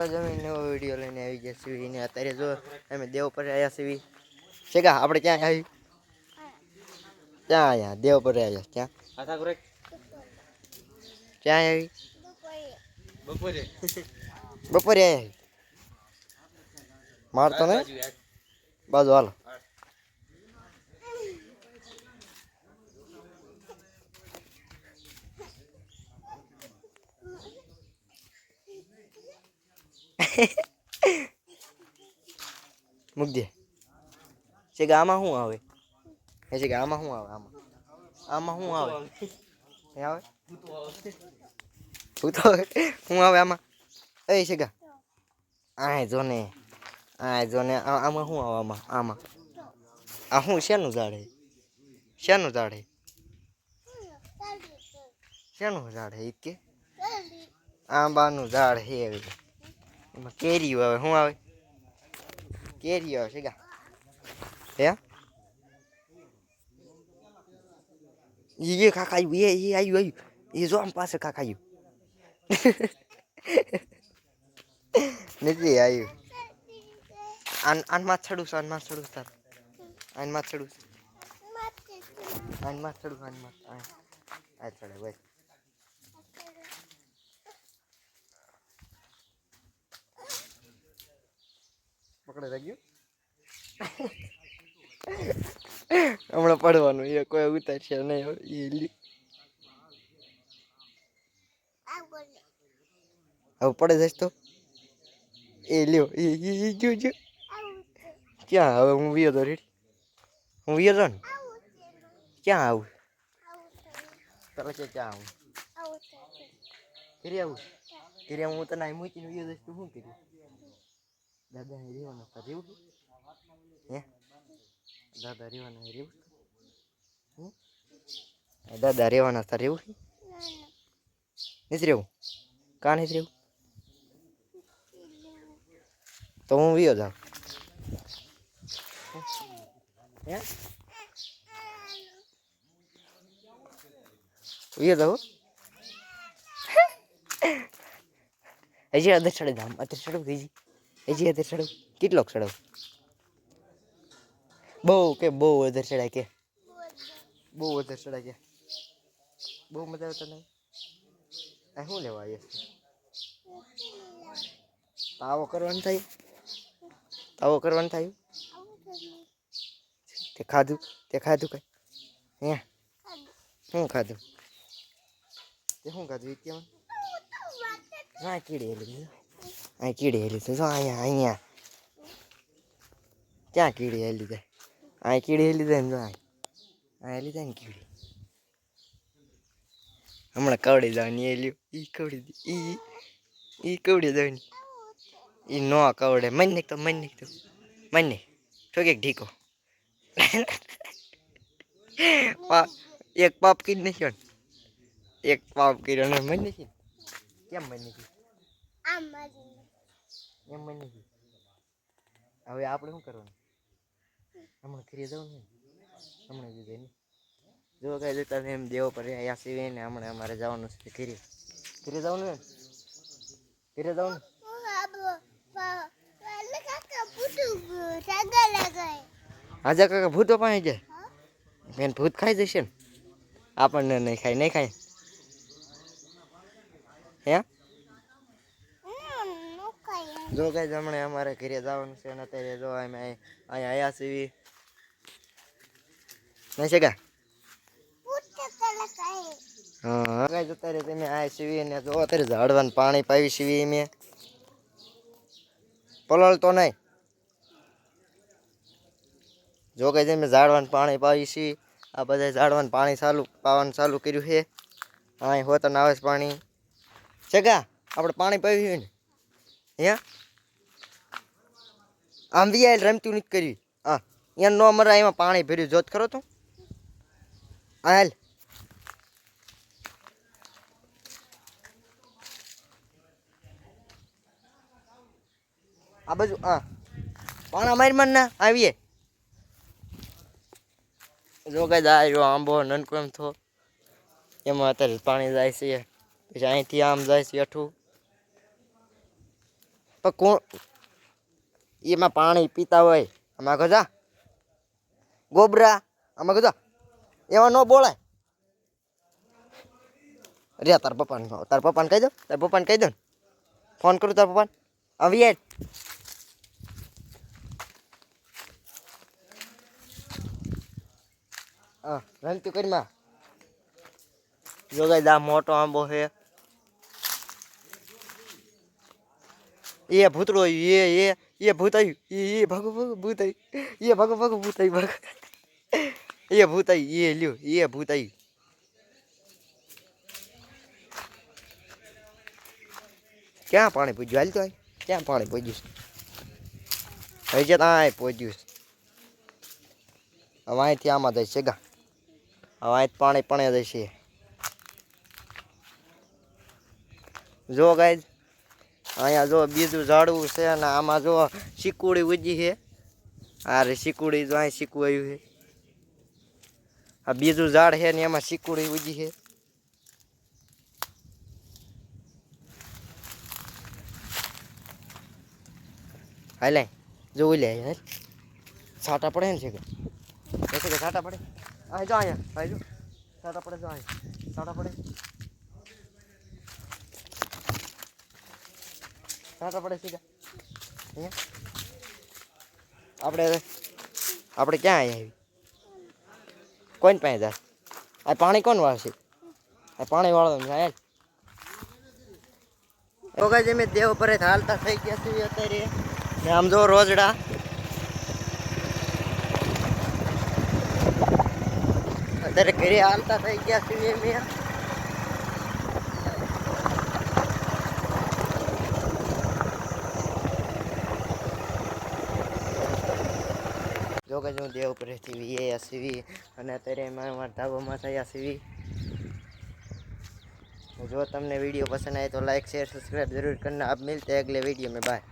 જમીન નવો વીડિયો લઈને આવી ગયા સીવી ને અત્યારે જો અમે દેવ પર આવ્યા સીવી છે કા આપણે ક્યાં આવી? ક્યાં આવ્યા દેવ પર આવ્યા. ક્યાં? ક્યાં આવી? બપોરે. બપોરે આવી. મારતો ને? બાજુ હાલો. મૂકજે. છે કે આમાં શું આવે? એ છે કે આમાં શું આવે આમાં? આમાં શું આવે? એ આવે? હું તો શું આવે આમાં? એ છે ગા આ જો ને. આ જો ને આમાં શું આવે આમાં? આમાં. આ શું, શેનું ઝાડ શેનું ઝાડ હે? શેનું ઝાડ હે કે? આંબાનું ઝાડ હે એમાં કેરીઓ આવે શું આવે કેરીઓ આવે છે ગા હે એ કાકા આવ્યું એ એ આવ્યું આવ્યું એ જો આમ પાસે કાકા આવ્યું નથી આવ્યું આન આનમાં ચડું છું આનમાં ચડું તાર આનમાં ચડું આન આનમાં ચડું આનમાં આ આ ચડે ભાઈ પકડે લાગ્યું હમણાં પડવાનું, એ કોઈ ઉતારશે નહીં. એ લી. હવે પડે જઈશ તો? એ લ્યો, એ જો જો ક્યાં હવે હું વિયો તો રેડી. હું વિયો તો ને? ક્યાં આવું? તારે કે ક્યાં આવું? ઘરે આવું? ઘરે હું તને મૂકીને વિયો જઈશ તું શું કર્યું દાદા અહીં રહેવાનું હતા રહેવું છે? હે દાદા રહેવાના એ રેવું? દાદા રહેવાના હતા રહેવું છે? નથી રહેવું કાં નથી રહેવું તો હું વિયો જાઉં હે વિયો જાઉં હજી અધર ચડે જામ અધર ચડવું હજી હજી અધર ચડવું કેટલોક ચડવું બહુ કે બહુ અધર ચડાય કે? બહુ અધર ચડાય કે? બહુ મજા આવતા નહીં આ શું લેવા આવ્યા તાવો કરવાનું થાય? તાવો કરવાનું થાય? તે ખાધું? તે ખાધું કઈ? હે? શું ખાધું? તે શું ખાધું કેમ હા કીડી હેલી આ કીડી હેલી છે જો અહીંયા અહીંયા ક્યાં કીડી હેલી જાય આ કીડી હેલી જાય ને જો આ હેલી જાય ને કીડી હમણાં કવડી જવાની એ ઈ કવડી ઈ ઈ કવડી જવાની ઈ નો કવડે મન નહીં તો મન નહીં તો મન નહીં ઠોકે ઢીકો એક પાપ કરી નાખ્યો ને એક પાપ કર્યો મન નહીં કેમ મન નહીં એમ મને નહીં હવે આપણે શું કરવાનું? હમણાં ઘરે જવું ને? હમણાં જ જઈને. જો કઈ જતા એમ દેવો પર અહીંયા સિવાય ને હમણાં અમારે જવાનું છે ઘરે. ઘરે જવાનું ને ઘરે જવાનું? હાજા કાકા ભૂતો પાસે જાય બેન ભૂત ખાઈ જશે ને? આપણને નહીં ખાય નહીં ખાય. હે? જો કઈ હમણાં અમારે ઘરે જવાનું છે અને અત્યારે જો અમે અહીં અહીંયા આયા સીવી નહીં છે કા હા કઈ જતા રે તમે આ સીવી ને જો અત્યારે ઝાડવાનું પાણી પાવી સીવી મેં પલળતો નહીં. જો કઈ તમે ઝાડવાનું પાણી પાવી છી આ બધા ઝાડવાનું પાણી ચાલુ, પાવાનું ચાલુ કર્યું છે. અહીં હોતન આવે પાણી. છે કા આપણે પાણી પાવ્યું ને? હે? આમ વી રમતું નથી કર્યું હા, અહીંયા નો મરા એમાં પાણી ભર્યું. જોત ખરો તું. હાલ. આ બાજુ, હા. પાણા મારી મન ના, આવીએ. જો કઈ જાય જો આંબો નનકો એમ થો. એમાં અત્યારે પાણી જાય છે. પછી અહીંથી આમ જાય છે, અઠું. પણ કોણ? એમાં પાણી પીતા હોય, આમાં કજા ગોબરા, આમાં કજા એમાં ન બોલાય. રે, તાર પપ્પાને તાર પપ્પાને કહી દો, તાર પપ્પાને કહી દો ને. ફોન કરું તાર પપ્પાને. આવી હા, રમતું કરી માં. જોગાઈ દા મોટો આંબો છે. એ ભૂતળો એ એ એ ભૂત આવ્યું એ એ ભાગો ભાગો ભૂત આવ્યું એ ભાગો ભાગો ભૂત આવ્યું ભાગો. એ ભૂત આવ્યું એ લ્યો, એ ભૂત આવ્યું ક્યાં પાણી પૂજ્યું? હાલ તો ક્યાં પાણી પૂજ્યું છે? હજી ત્યાં આય પૂજ્યું છે. હવે અહીંથી આમાં જાય છે ગા હવે અહીં પાણી પણ જશે જો ગાય અહીંયા જો બીજું ઝાડવું છે અને આમાં જો શીકુડી ઉજી છે. આ રે શીકુડી જો અહીં શીકું આવ્યું છે. આ બીજું ઝાડ છે ને એમાં શીકુડી ઉજી છે. હાલે જોઈ લે છાટા પડે ને છે કે? છાટા પડે? આ જો અહીંયા જો. છાટા પડે, જો અહીંયા. છાટા પડે. છાટા પડે સીધા. અહીંયા. આપણે આપણે ક્યાં અહીંયા આવી કોણ પાસે જાય? આ પાણી કોણ વાળશે? આ પાણી વાળવાનું છે હાલ તો કાંઈ અમે દેવ પર હાલતા થઈ ગયા છીએ અત્યારે. ને આમ જો રોજડા. અત્યારે ઘરે હાલતા થઈ ગયા છીએ અમે. જોકે હું દેવ ઉપરેથી વીએ સીવી અને અત્યારે એમાં મારા ધાબામાં થયા સીવી જો તમને વીડિયો પસંદ આવે તો લાઈક શેર સબસ્ક્રાઈબ જરૂર કરના. આપ મિલતે અગલે વીડિયો મેં બાય